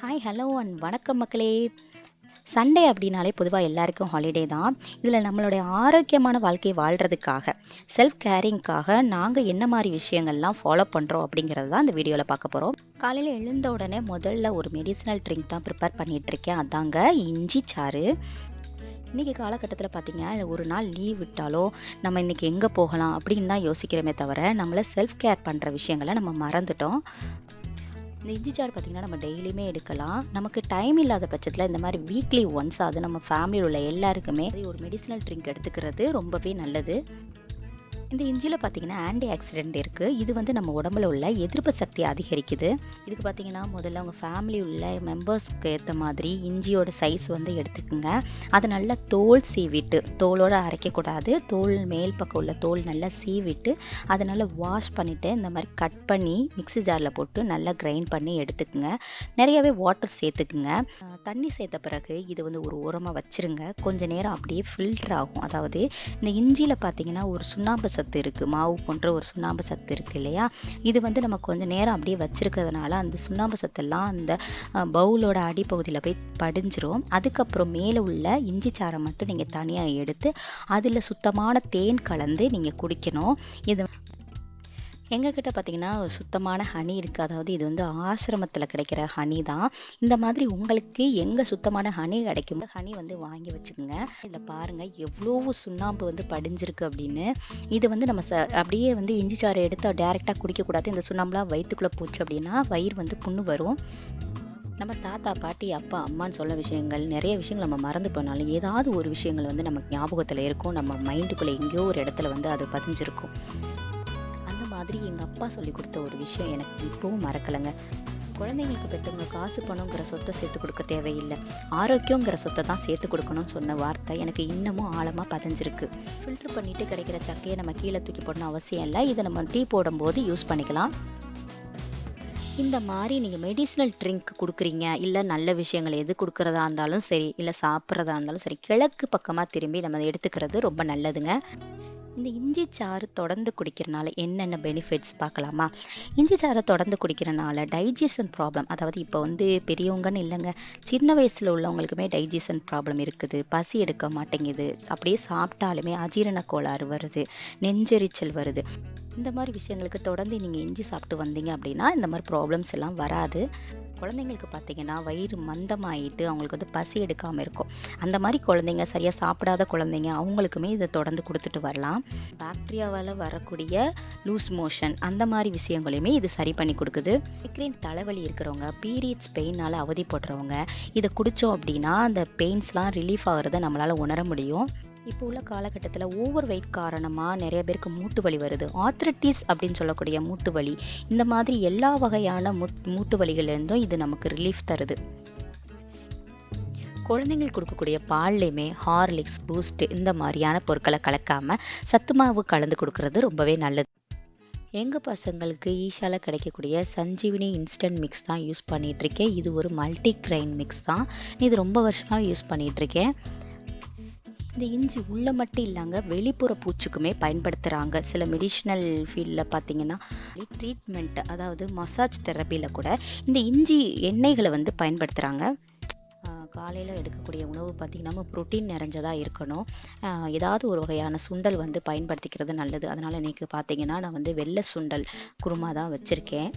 Hi hello and வணக்கம் மக்களே. Sunday அப்படின்னாலே பொதுவாக எல்லாருக்கும் ஹாலிடே தான். இதில் நம்மளுடைய ஆரோக்கியமான வாழ்க்கை வாழ்கிறதுக்காக செல்ஃப் கேரிங்க்காக நாங்கள் என்ன மாதிரி விஷயங்கள்லாம் ஃபாலோ பண்ணுறோம் அப்படிங்கிறது தான் இந்த வீடியோவில் பார்க்க போகிறோம் காலையில் எழுந்த உடனே முதல்ல ஒரு மெடிசனல் ட்ரிங்க் தான் ப்ரிப்பேர் பண்ணிகிட்ருக்கேன் அதாங்க இஞ்சி சாறு. இன்றைக்கி காலகட்டத்தில் பார்த்தீங்க ஒரு நாள் லீவ் விட்டாலோ நம்ம இன்றைக்கி எங்கே போகலாம் அப்படின்னு தான் யோசிக்கிறோமே தவிர நம்மளை செல்ஃப் கேர் பண்ணுற விஷயங்களை நம்ம மறந்துட்டோம். இந்த இஞ்சி சாறு பார்த்திங்கன்னா நம்ம டெய்லியுமே எடுக்கலாம். நமக்கு டைம் இல்லாத பட்சத்தில் இந்த மாதிரி வீக்லி ஒன்ஸ் அது நம்ம ஃபேமிலியில் உள்ள எல்லாருக்குமே ஒரு மெடிசனல் ட்ரிங்க் எடுத்துக்கிறது ரொம்பவே நல்லது. இந்த இஞ்சியில் பார்த்தீங்கன்னா ஆன்டி ஆக்சிடென்ட் இருக்குது இது வந்து நம்ம உடம்புல உள்ள எதிர்ப்பு சக்தியை அதிகரிக்குது. இதுக்கு பார்த்தீங்கன்னா முதல்ல உங்கள் ஃபேமிலி உள்ள மெம்பர்ஸ்க்கு ஏற்ற மாதிரி இஞ்சியோட சைஸ் வந்து எடுத்துக்கோங்க. அதை நல்லா தோல் சீவிட்டு தோலோடு அரைக்கக்கூடாது தோல் மேல் பக்கம் உள்ள தோல் நல்லா சீவிட்டு அதை நல்லா வாஷ் பண்ணிவிட்டு இந்த மாதிரி கட் பண்ணி மிக்ஸி ஜாரில் போட்டு நல்லா கிரைண்ட் பண்ணி எடுத்துக்கோங்க. நிறையவே வாட்டர் சேர்த்துக்குங்க. தண்ணி சேர்த்த பிறகு இது வந்து ஒரு உரமாக வச்சுருங்க. கொஞ்சம் நேரம் அப்படியே ஃபில்டர் ஆகும். அதாவது இந்த இஞ்சியில் பார்த்தீங்கன்னா ஒரு சுண்ணாம்பு சத்து இருக்குது மாவு போன்ற ஒரு சுண்ணாம்பு சத்து இருக்குது இல்லையா? இது வந்து நம்ம கொஞ்சம் நேரம் அப்படியே வச்சுருக்கிறதுனால அந்த சுண்ணாம்பு சத்தெல்லாம் அந்த பவுலோட அடிப்பகுதியில் போய் படிஞ்சிரும். அதுக்கப்புறம் மேலே உள்ள இஞ்சி சாரை மட்டும் நீங்கள் தனியாக எடுத்து அதில் சுத்தமான தேன் கலந்து நீங்கள் குடிக்கணும். இது எங்ககிட்ட பார்த்தீங்கன்னா ஒரு சுத்தமான ஹனி இருக்குது அதாவது இது வந்து ஆசிரமத்தில் கிடைக்கிற ஹனி தான். இந்த மாதிரி உங்களுக்கு எங்கே சுத்தமான ஹனி கிடைக்கும் ஹனி வந்து வாங்கி வச்சுக்கோங்க. இதில் பாருங்கள் எவ்வளோ சுண்ணாம்பு வந்து படிஞ்சிருக்கு அப்படின்னு. இது வந்து நம்ம ச அப்படியே வந்து இஞ்சி சாறு எடுத்து டேரெக்டாக குடிக்கக்கூடாது இந்த சுண்ணாம்புலாம் வயிற்றுக்குள்ளே போச்சு அப்படின்னா வயிறு வந்து புண்ணு வரும். நம்ம தாத்தா பாட்டி அப்பா அம்மான்னு சொல்ல விஷயங்கள் நிறைய விஷயங்கள் நம்ம மறந்து போனாலும் ஏதாவது ஒரு விஷயங்கள் வந்து நமக்கு ஞாபகத்தில் இருக்கும். நம்ம மைண்டுக்குள்ளே எங்கேயோ ஒரு இடத்துல வந்து அது பதிஞ்சிருக்கும். மாதிரி எங்கள் அப்பா சொல்லி கொடுத்த ஒரு விஷயம் எனக்கு இப்போவும் மறக்கலைங்க. குழந்தைங்களுக்கு பெற்றவங்க காசு பணங்கிற சொத்தை சேர்த்து கொடுக்க தேவையில்லை. ஆரோக்கியங்கிற சொத்தை தான் சேர்த்து கொடுக்கணும்னு சொன்ன வார்த்தை எனக்கு இன்னமும் ஆழமாக பதிஞ்சிருக்கு. ஃபில்டர் பண்ணிட்டு கிடைக்கிற சக்கையை நம்ம கீழே தூக்கி போடணும் அவசியம் இல்லை. இதை நம்ம டீ போடும்போது யூஸ் பண்ணிக்கலாம். இந்த மாதிரி நீங்கள் மெடிசினல் ட்ரிங்க் கொடுக்குறீங்க இல்லை நல்ல விஷயங்கள் எது கொடுக்குறதா இருந்தாலும் சரி இல்லை சாப்பிட்றதா இருந்தாலும் சரி கிழக்கு பக்கமாக திரும்பி நம்ம எடுத்துக்கிறது ரொம்ப நல்லதுங்க. இந்த இஞ்சி சாறு தொடர்ந்து குடிக்கிறனால என்னென்ன பெனிஃபிட்ஸ் பார்க்கலாமா? இஞ்சி சாறை தொடர்ந்து குடிக்கிறனால டைஜஷன் ப்ராப்ளம் அதாவது இப்போ வந்து பெரியவங்கன்னு இல்லைங்க சின்ன வயசில் உள்ளவங்களுக்குமே டைஜஷன் ப்ராப்ளம் இருக்குது பசி எடுக்க மாட்டேங்குது அப்படியே சாப்பிட்டாலுமே அஜீரண கோளாறு வருது நெஞ்செரிச்சல் வருது. இந்த மாதிரி விஷயங்களுக்கு தொடர்ந்து நீங்கள் இஞ்சி சாப்பிட்டு வந்தீங்க அப்படின்னா இந்த மாதிரி ப்ராப்ளம்ஸ் எல்லாம் வராது. குழந்தைங்களுக்கு பார்த்தீங்கன்னா வயிறு மந்தமாயிட்டு அவங்களுக்கு வந்து பசி எடுக்காமல் இருக்கும். அந்த மாதிரி குழந்தைங்க சரியாக சாப்பிடாத குழந்தைங்க அவங்களுக்குமே இதை தொடர்ந்து கொடுத்துட்டு வரலாம். பாக்டீரியாவால் வரக்கூடிய லூஸ் மோஷன் அந்த மாதிரி விஷயங்களையுமே இது சரி பண்ணி கொடுக்குது. மைக்ரைன் தலைவலி இருக்கிறவங்க பீரியட்ஸ் பெயினால் அவதிப்படுறவங்க இதை குடித்தோம் அப்படின்னா அந்த பெயின்ஸ்லாம் ரிலீஃப் ஆகிறத நம்மளால் உணர முடியும். இப்போ உள்ள காலகட்டத்தில் ஓவர் வெயிட் காரணமாக நிறைய பேருக்கு மூட்டு வலி வருது. ஆத்ரட்டிஸ் அப்படின்னு சொல்லக்கூடிய மூட்டு வலி இந்த மாதிரி எல்லா வகையான முத் மூட்டு வலிகள்லேருந்தும் இது நமக்கு ரிலீஃப் தருது. குழந்தைங்களுக்கு கொடுக்கக்கூடிய பால்லையுமே ஹார்லிக்ஸ் பூஸ்ட் இந்த மாதிரியான பொருட்களை கலக்காமல் சத்து மாவு கலந்து கொடுக்கறது ரொம்பவே நல்லது. எங்கள் பசங்களுக்கு ஈஷால கிடைக்கக்கூடிய சஞ்சீவினி இன்ஸ்டன்ட் மிக்ஸ் தான் யூஸ் பண்ணிகிட்ருக்கேன் இது ஒரு மல்டி கிரைன் மிக்ஸ் தான். இது ரொம்ப வருஷமாக யூஸ் பண்ணிகிட்ருக்கேன் இந்த இஞ்சி உள்ள மட்டும் இல்லாங்க வெளிப்புற பூச்சுக்குமே பயன்படுத்துகிறாங்க சில மெடிஷனல் ஃபீல்டில் பார்த்தீங்கன்னா ட்ரீட்மெண்ட் அதாவது மசாஜ் தெரப்பியில் கூட இந்த இஞ்சி எண்ணெய்களை வந்து பயன்படுத்துகிறாங்க காலையில் எடுக்கக்கூடிய உணவு பார்த்திங்கன்னா ப்ரோட்டீன் நிறைஞ்சதாக இருக்கணும். ஏதாவது ஒரு வகையான சுண்டல் வந்து பயன்படுத்திக்கிறது நல்லது. அதனால் இன்றைக்கி பார்த்திங்கன்னா நான் வந்து வெள்ளை சுண்டல் குருமா தான் வச்சுருக்கேன்.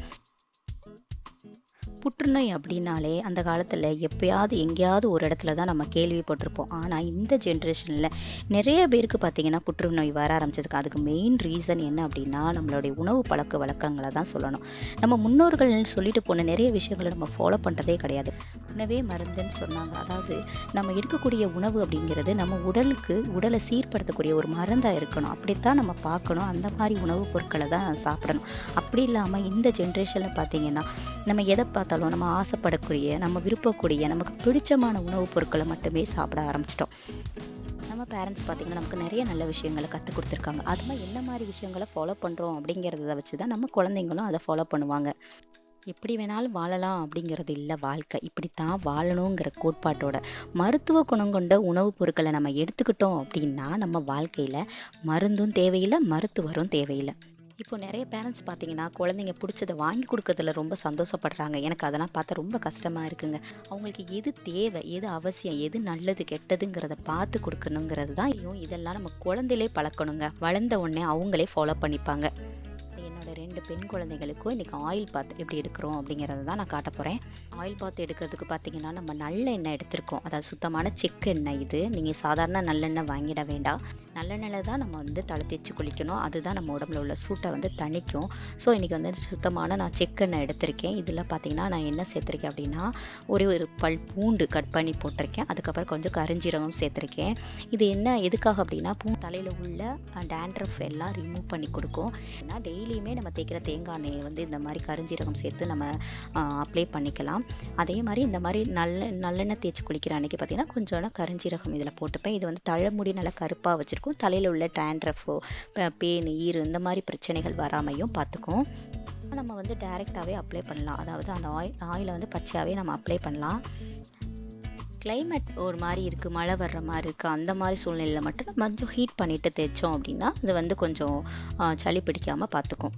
புற்றுநோய் அப்படின்னாலே அந்த காலத்தில் எப்பயாவது எங்கேயாவது ஒரு இடத்துல தான் நம்ம கேள்விப்பட்டிருப்போம். ஆனால் இந்த ஜென்ரேஷனில் நிறைய பேருக்கு பார்த்திங்கன்னா புற்றுநோய் வர ஆரம்பிச்சதுக்கு அதுக்கு மெயின் ரீசன் என்ன அப்படின்னா நம்மளுடைய உணவு பழக்க வழக்கங்களை தான் சொல்லணும். நம்ம முன்னோர்கள் சொல்லிட்டு போன நிறைய விஷயங்களை நம்ம ஃபாலோ பண்ணுறதே கிடையாது. உணவே மருந்துன்னு சொன்னாங்க. அதாவது நம்ம எடுக்கக்கூடிய உணவு அப்படிங்கிறது நம்ம உடலுக்கு உடலை சீர்படுத்தக்கூடிய ஒரு மருந்தாக இருக்கணும். அப்படித்தான் நம்ம பார்க்கணும். அந்த மாதிரி உணவுப் பொருட்களை தான் சாப்பிடணும். அப்படி இல்லாமல் இந்த ஜென்ரேஷனில் பார்த்தீங்கன்னா நம்ம எதை பார்த்தாலும் நம்ம ஆசைப்படக்கூடிய நம்ம விருப்பக்கூடிய நமக்கு பிடிச்சமான உணவுப் பொருட்களை மட்டுமே சாப்பிட ஆரம்பிச்சிட்டோம். நம்ம பேரண்ட்ஸ் பார்த்திங்கன்னா நமக்கு நிறைய நல்ல விஷயங்களை கற்றுக் கொடுத்துருக்காங்க. அது மாதிரி என்ன மாதிரி விஷயங்களை ஃபாலோ பண்ணுறோம் அப்படிங்கிறத வச்சு தான் நம்ம குழந்தைங்களும் அதை ஃபாலோ பண்ணுவாங்க. எப்படி வேணாலும் வாழலாம் அப்படிங்கிறது இல்லை வாழ்க்கை. இப்படித்தான் வாழணுங்கிற கோட்பாட்டோட மருத்துவ குணம் கொண்ட உணவுப் பொருட்களை நம்ம எடுத்துக்கிட்டோம் அப்படின்னா நம்ம வாழ்க்கையில் மருந்தும் தேவையில்லை மருத்துவரும் தேவையில்லை. இப்போ நிறைய பேரண்ட்ஸ் பார்த்தீங்கன்னா குழந்தைங்க பிடிச்சத வாங்கி கொடுக்கறதுல ரொம்ப சந்தோஷப்படுறாங்க. எனக்கு அதெல்லாம் பார்த்தா ரொம்ப கஷ்டமாக இருக்குங்க. அவங்களுக்கு எது தேவை எது அவசியம் எது நல்லது கெட்டதுங்கிறத பார்த்து கொடுக்கணுங்கிறது தான் ஐயோ இதெல்லாம் நம்ம குழந்தையிலே பழக்கணுங்க. வளர்ந்த உடனே அவங்களே ஃபாலோ பண்ணிப்பாங்க. ரெண்டு பெண் குழந்தைகளுக்கும் இன்றைக்கி ஆயில் பாத் எப்படி எடுக்கிறோம் அப்படிங்கிறத தான் நான் காட்ட போகிறேன் ஆயில் பாத் எடுக்கிறதுக்கு பார்த்தீங்கன்னா நம்ம நல்ல எண்ணெய் எடுத்திருக்கோம். அதாவது சுத்தமான செக்கு எண்ணெய் இது. நீங்கள் சாதாரண நல்லெண்ணெய் வாங்கிட வேண்டாம். நல்லெண்ணெயில் தான் நம்ம வந்து தலை தேய்ச்சி குளிக்கணும். அதுதான் நம்ம உடம்புல உள்ள சூட்டை வந்து தணிக்கும். ஸோ இன்றைக்கி வந்து சுத்தமான நான் செக்கெண்ணெய் எடுத்திருக்கேன். இதில் பார்த்தீங்கன்னா நான் என்ன சேர்த்துருக்கேன் அப்படின்னா ஒரே ஒரு பல் பூண்டு கட் பண்ணி போட்டிருக்கேன். அதுக்கப்புறம் கொஞ்சம் கரிஞ்சீரகம் சேர்த்துருக்கேன். இது என்ன எதுக்காக அப்படின்னா பூ தலையில் உள்ள டேண்ட்ரஃப் எல்லாம் ரிமூவ் பண்ணி கொடுக்கும். ஏன்னா டெய்லியுமே நம்ம தேய்க்கிற தேங்காய் எண்ணெயை வந்து இந்த மாதிரி கரிஞ்சீரகம் சேர்த்து நம்ம அப்ளை பண்ணிக்கலாம். அதே மாதிரி இந்த மாதிரி நல்ல நல்லெண்ணெய் தேய்ச்சி குளிக்கிற அன்றைக்கி பார்த்தீங்கன்னா கொஞ்சோட கருஞ்சீரகம் இதில் போட்டுப்பேன். இது வந்து தழைமுடி நல்லா கருப்பாக வச்சுருக்கும். தலையில் உள்ள டேண்ட்ரஃபோ பேன் ஈர் இந்த மாதிரி பிரச்சனைகள் வராமையும் பார்த்துக்கும். நம்ம வந்து டைரெக்டாகவே அப்ளை பண்ணலாம். அதாவது அந்த ஆயில் ஆயிலை வந்து பச்சையாகவே நம்ம அப்ளை பண்ணலாம். கிளைமேட் ஒரு மாதிரி இருக்குது மழை வர்ற மாதிரி இருக்குது அந்த மாதிரி சூழ்நிலையில் மட்டும் நம்ம கொஞ்சம் ஹீட் பண்ணிவிட்டு தேய்ச்சோம் அப்படின்னா அது வந்து கொஞ்சம் சளி பிடிக்காமல் பார்த்துக்கும்.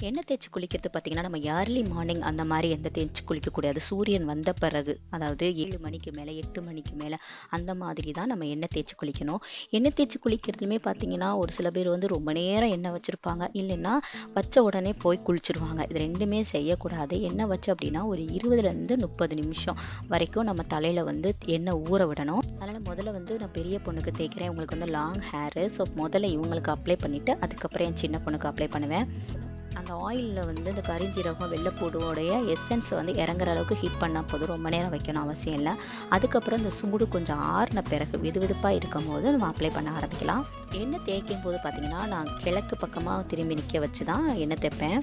எண்ணெய் தேய்ச்சி குளிக்கிறது பார்த்திங்கன்னா நம்ம ஏர்லி மார்னிங் அந்த மாதிரி எந்த தேய்ச்சி குளிக்கக்கூடாது. சூரியன் வந்த பிறகு அதாவது ஏழு மணிக்கு மேலே எட்டு மணிக்கு மேலே அந்த மாதிரி தான் நம்ம எண்ணெய் தேய்ச்சி குளிக்கணும். எண்ணெய் தேய்ச்சி குளிக்கிறதுலையுமே பார்த்திங்கன்னா ஒரு சில பேர் வந்து ரொம்ப நேரம் எண்ணெய் வச்சுருப்பாங்க. இல்லைன்னா வச்ச உடனே போய் குளிச்சிருவாங்க. இது ரெண்டுமே செய்யக்கூடாது. எண்ணெய் வச்சு அப்படின்னா ஒரு இருபதுலேருந்து முப்பது நிமிஷம் வரைக்கும் நம்ம தலையில் வந்து எண்ணெய் ஊற விடணும். அதனால் முதல்ல வந்து நான் பெரிய பொண்ணுக்கு தேய்க்கிறேன். உங்களுக்கு வந்து லாங் ஹேரு ஸோ முதல்ல இவங்களுக்கு அப்ளை பண்ணிவிட்டு அதுக்கப்புறம் என் சின்ன பொண்ணுக்கு அப்ளை பண்ணுவேன். அந்த ஆயிலில் வந்து இந்த கரிஞ்சீரகம் வெள்ளைப்பூடுவோடைய எசன்ஸ் வந்து இறங்குற அளவுக்கு ஹீட் பண்ணால் போதும். ரொம்ப நேரம் வைக்கணும் அவசியம் இல்லை. அதுக்கப்புறம் இந்த சூடு கொஞ்சம் ஆறின பிறகு விதுவிதுப்பாக இருக்கும் போது நம்ம அப்ளை பண்ண ஆரம்பிக்கலாம். எண்ணெய் தேய்க்கும் போது பார்த்திங்கன்னா நான் கிழக்கு பக்கமாக திரும்பி நிற்க வச்சு தான் எண்ணெய் தேய்ப்பேன்.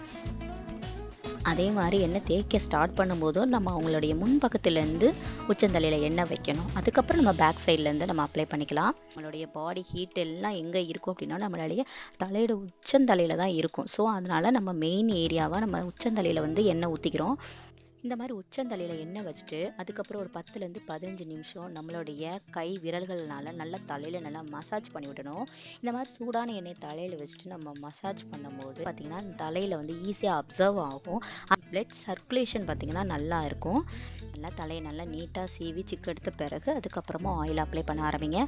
அதே மாதிரி எண்ணெய் தேய்க்க ஸ்டார்ட் பண்ணும்போதும் நம்ம அவங்களுடைய முன்பக்கத்துலேருந்து உச்சந்தலையில் எண்ணெய் வைக்கணும். அதுக்கப்புறம் நம்ம பேக் சைட்லேருந்து நம்ம அப்ளை பண்ணிக்கலாம். நம்மளுடைய பாடி ஹீட் எல்லாம் எங்கே இருக்கும் அப்படின்னா நம்மளுடைய தலையோட உச்சந்தலையில் தான் இருக்கும். ஸோ அதனால் நம்ம மெயின் ஏரியாவாக நம்ம உச்சந்தலையில் வந்து எண்ணெய் ஊற்றிக்கிறோம் இந்த மாதிரி உச்சந்தலையில் எண்ணெய் வச்சுட்டு அதுக்கப்புறம் ஒரு பத்துலேருந்து பதினஞ்சு நிமிஷம் நம்மளுடைய கை விரல்கள்னால நல்லா தலையில் நல்லா மசாஜ் பண்ணி விடணும். இந்த மாதிரி சூடான எண்ணெய் தலையில் வச்சுட்டு நம்ம மசாஜ் பண்ணும்போது பார்த்திங்கன்னா தலையில் வந்து ஈஸியாக அப்சர்வ் ஆகும். பிளட் சர்க்குலேஷன் பார்த்திங்கன்னா நல்லா இருக்கும். நல்லா தலையை நல்லா நீட்டாக சீவி சிக்கு எடுத்த பிறகு அதுக்கப்புறமா ஆயில் அப்ளை பண்ண ஆரம்பிங்க.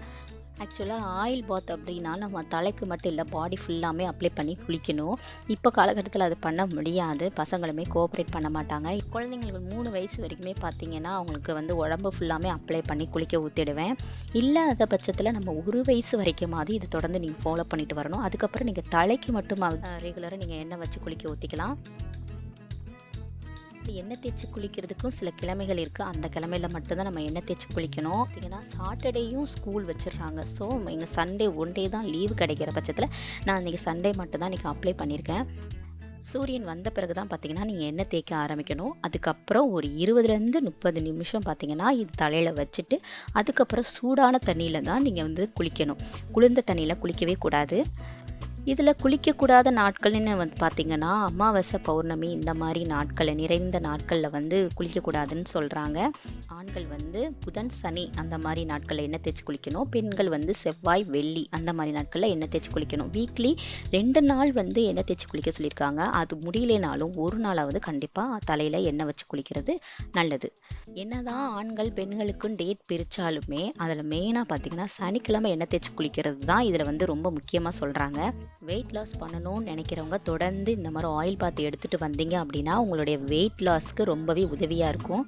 ஆக்சுவலாக ஆயில் பாத் அப்படின்னா நம்ம தலைக்கு மட்டும் இல்லை பாடி ஃபுல்லாமே அப்ளை பண்ணி குளிக்கணும். இப்போ காலகட்டத்தில் அது பண்ண முடியாது. பசங்களுமே கோஆப்ரேட் பண்ண மாட்டாங்க. குழந்தைங்களுக்கு மூணு வயசு வரைக்குமே பார்த்தீங்கன்னா அவங்களுக்கு வந்து உடம்பு ஃபுல்லாமே அப்ளை பண்ணி குளிக்க ஊற்றிடுவேன் இல்லாத பட்சத்தில் நம்ம ஒரு வயசு வரைக்குமாவது இது தொடர்ந்து நீங்கள் ஃபாலோ பண்ணிட்டு வரணும். அதுக்கப்புறம் நீங்கள் தலைக்கு மட்டும் ரெகுலராக நீங்கள் எண்ணெய் வச்சு குளிக்க ஊற்றிக்கலாம் எண்ணெய் தேய்ச்சி குளிக்கிறதுக்கும் சில கிழமைகள் இருக்குது அந்த கிழமையில மட்டும்தான் நம்ம எண்ணெய் தேய்ச்சி குளிக்கணும். ஏன்னா சாட்டர்டேயும் ஸ்கூல் வச்சிடுறாங்க. ஸோ எங்கள் சண்டே ஒன் டே தான் லீவு கிடைக்கிற பட்சத்தில் நான் இன்றைக்கி சண்டே மட்டும்தான் இன்றைக்கி அப்ளை பண்ணியிருக்கேன். சூரியன் வந்த பிறகு தான் பார்த்தீங்கன்னா நீங்கள் எண்ணெய் தேய்க்க ஆரம்பிக்கணும். அதுக்கப்புறம் ஒரு இருபதுலேருந்து முப்பது நிமிஷம் பார்த்தீங்கன்னா இது தலையில் வச்சுட்டு அதுக்கப்புறம் சூடான தண்ணியில் தான் நீங்கள் வந்து குளிக்கணும். குளிர்ந்த தண்ணியில் குளிக்கவே கூடாது. இதில் குளிக்கக்கூடாத நாட்கள்னு வந்து பார்த்திங்கன்னா அமாவாசை பௌர்ணமி இந்த மாதிரி நாட்களை நிறைந்த நாட்களில் வந்து குளிக்கக்கூடாதுன்னு சொல்கிறாங்க ஆண்கள் வந்து புதன் சனி அந்த மாதிரி நாட்களில் எண்ணெய் தேய்ச்சி குளிக்கணும். பெண்கள் வந்து செவ்வாய் வெள்ளி அந்த மாதிரி நாட்களில் எண்ணெய் தேய்ச்சி குளிக்கணும். வீக்லி ரெண்டு நாள் வந்து எண்ணெய் தேய்ச்சி குளிக்க சொல்லியிருக்காங்க. அது முடியலனாலும் ஒரு நாளாவது கண்டிப்பாக தலையில் எண்ணெய் வச்சு குளிக்கிறது நல்லது. என்னதான் ஆண்கள் பெண்களுக்கும் டேட் பிரித்தாலுமே அதில் மெயினாக பார்த்திங்கன்னா சனிக்கிழமை எண்ணெய் தேய்ச்சி குளிக்கிறது தான் இதில் வந்து ரொம்ப முக்கியமாக சொல்கிறாங்க வெயிட் லாஸ் பண்ணணும்னு நினைக்கிறவங்க தொடர்ந்து இந்த மாதிரி ஆயில் பாத் எடுத்துகிட்டு வந்தீங்க அப்படின்னா உங்களுடைய வெயிட் லாஸ்க்கு ரொம்பவே உதவியாக இருக்கும்.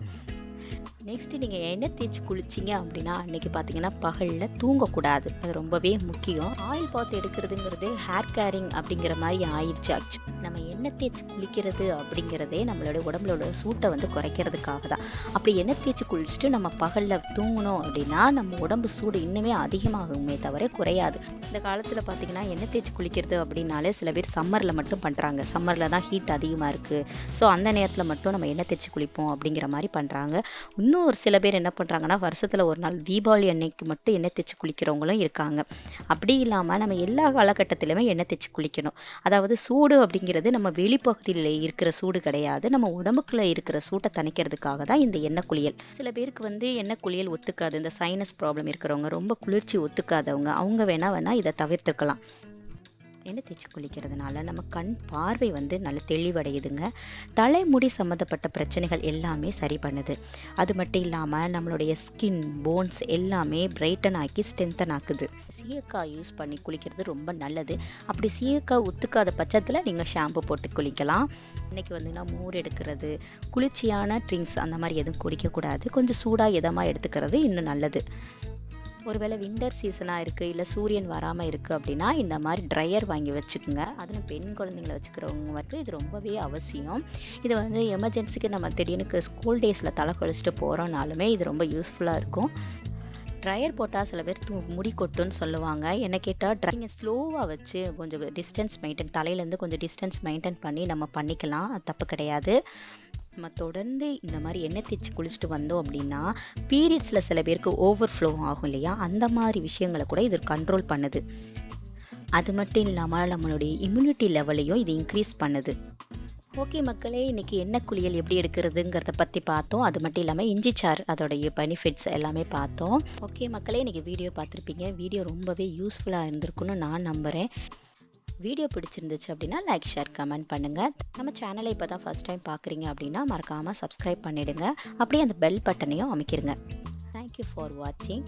நெக்ஸ்ட்டு நீங்கள் எண்ணெய் தேய்ச்சி குளிச்சிங்க அப்படின்னா அன்றைக்கி பார்த்தீங்கன்னா பகலில் தூங்கக்கூடாது. அது ரொம்பவே முக்கியம். ஆயில் பாத் எடுக்கிறதுங்கிறது ஹேர் கேரிங் அப்படிங்கிற மாதிரி ஆயிடுச்சு ஆக்சுவலி நம்ம எண்ணெய் தேய்ச்சி குளிக்கிறது அப்படிங்கிறதே நம்மளோட உடம்புலோட சூட்டை வந்து குறைக்கிறதுக்காக தான். அப்படி எண்ணெய் தேய்ச்சி குளிச்சுட்டு நம்ம பகலில் தூங்கணும் அப்படின்னா நம்ம உடம்பு சூடு இன்னுமே அதிகமாகுமே தவிர குறையாது. இந்த காலத்தில் பார்த்தீங்கன்னா எண்ணெய் தேய்ச்சி குளிக்கிறது அப்படின்னாலே சில பேர் சம்மரில் மட்டும் பண்ணுறாங்க சம்மரில் தான் ஹீட் அதிகமாக இருக்குது ஸோ அந்த நேரத்தில் மட்டும் நம்ம எண்ணெய் தேய்ச்சி குளிப்போம் அப்படிங்கிற மாதிரி பண்ணுறாங்க இன்னும் இன்னும் ஒரு சில பேர் என்ன பண்ணுறாங்கன்னா வருஷத்தில் ஒரு நாள் தீபாவளி அன்னைக்கு மட்டும் எண்ணெய் தேய்ச்சி குளிக்கிறவங்களும் இருக்காங்க. அப்படி இல்லாமல் நம்ம எல்லா காலகட்டத்திலுமே எண்ணெய் தேய்ச்சி குளிக்கணும். அதாவது சூடு அப்படிங்கிறது நம்ம வெளிப்பகுதியில் இருக்கிற சூடு கிடையாது. நம்ம உடம்புக்குள்ள இருக்கிற சூட்டை தணிக்கிறதுக்காக தான் இந்த எண்ணெய் குளியல். சில பேருக்கு வந்து எண்ணெய் குளியல் ஒத்துக்காது. இந்த சைனஸ் ப்ராப்ளம் இருக்கிறவங்க ரொம்ப குளிர்ச்சி ஒத்துக்காதவங்க அவங்க வேணா வேணா இதை தவிர்த்துக்கலாம். எண்ணெய் தேய்ச்சி குளிக்கிறதுனால நம்ம கண் பார்வை வந்து நல்ல தெளிவடையுதுங்க. தலைமுடி சம்மந்தப்பட்ட பிரச்சனைகள் எல்லாமே சரி பண்ணுது. அது மட்டும் இல்லாமல் நம்மளுடைய ஸ்கின் போன்ஸ் எல்லாமே பிரைட்டன் ஆக்கி ஸ்ட்ரென்தன் ஆக்குது. சீயக்காய் யூஸ் பண்ணி குளிக்கிறது ரொம்ப நல்லது. அப்படி சீயக்காய் ஒத்துக்காத பட்சத்தில் நீங்கள் ஷாம்பு போட்டு குளிக்கலாம். இன்றைக்கி வந்து நான் மோர் எடுக்கிறது குளிர்ச்சியான ட்ரிங்க்ஸ் அந்த மாதிரி எதுவும் குடிக்கக்கூடாது. கொஞ்சம் சூடாக இதமாக எடுத்துக்கிறது இன்னும் நல்லது. ஒருவேளை விண்டர் சீசனாக இருக்குது இல்லை சூரியன் வராமல் இருக்குது அப்படின்னா இந்த மாதிரி ட்ரையர் வாங்கி வச்சுக்கோங்க. அதுவும் பெண் குழந்தைங்களை வச்சுக்கிறவங்க வந்து இது ரொம்பவே அவசியம். இது வந்து எமர்ஜென்சிக்கு நம்ம திடீர்னு ஸ்கூல் டேஸில் தலை குளிச்சுட்டு போகிறோனாலுமே இது ரொம்ப யூஸ்ஃபுல்லாக இருக்கும். ட்ரையர் போட்டால் சில பேர் தூ முடி கொட்டுன்னு சொல்லுவாங்க. என்ன கேட்டால் ட்ரைங்க ஸ்லோவாக வச்சு கொஞ்சம் டிஸ்டன்ஸ் மெயின்டைன் தலையிலேருந்து கொஞ்சம் டிஸ்டன்ஸ் மெயின்டைன் பண்ணி நம்ம பண்ணிக்கலாம். தப்பு கிடையாது. நம்ம தொடர்ந்து இந்த மாதிரி எண்ணெய் தேய்ச்சி குளிச்சுட்டு வந்தோம் அப்படின்னா பீரியட்ஸில் சில பேருக்கு ஓவர் ஃப்ளோ ஆகும் இல்லையா? அந்த மாதிரி விஷயங்களை கூட இது கண்ட்ரோல் பண்ணுது. அது மட்டும் இல்லாமல் நம்மளுடைய இம்யூனிட்டி லெவலையும் இது இன்க்ரீஸ் பண்ணுது. ஓகே மக்களே இன்றைக்கி என்ன குளியல் எப்படி எடுக்கிறதுங்கிறத பற்றி பார்த்தோம். அது மட்டும் இல்லாமல் இஞ்சி சார் அதோடைய பெனிஃபிட்ஸ் எல்லாமே பார்த்தோம். ஓகே மக்களே இன்றைக்கி வீடியோ பார்த்துருப்பீங்க. வீடியோ ரொம்பவே யூஸ்ஃபுல்லாக இருந்திருக்குன்னு நான் நம்புகிறேன் வீடியோ பிடிச்சிருந்துச்சு அப்படின்னா லைக் ஷேர் கமெண்ட் பண்ணுங்கள் நம்ம சேனலை இப்போ தான் ஃபஸ்ட் டைம் பார்க்குறீங்க அப்படின்னா மறக்காமல் சப்ஸ்கிரைப் பண்ணிவிடுங்க அப்படியே அந்த பெல் பட்டனையும் அமைக்கிருங்க. தேங்க்யூ ஃபார் வாட்சிங்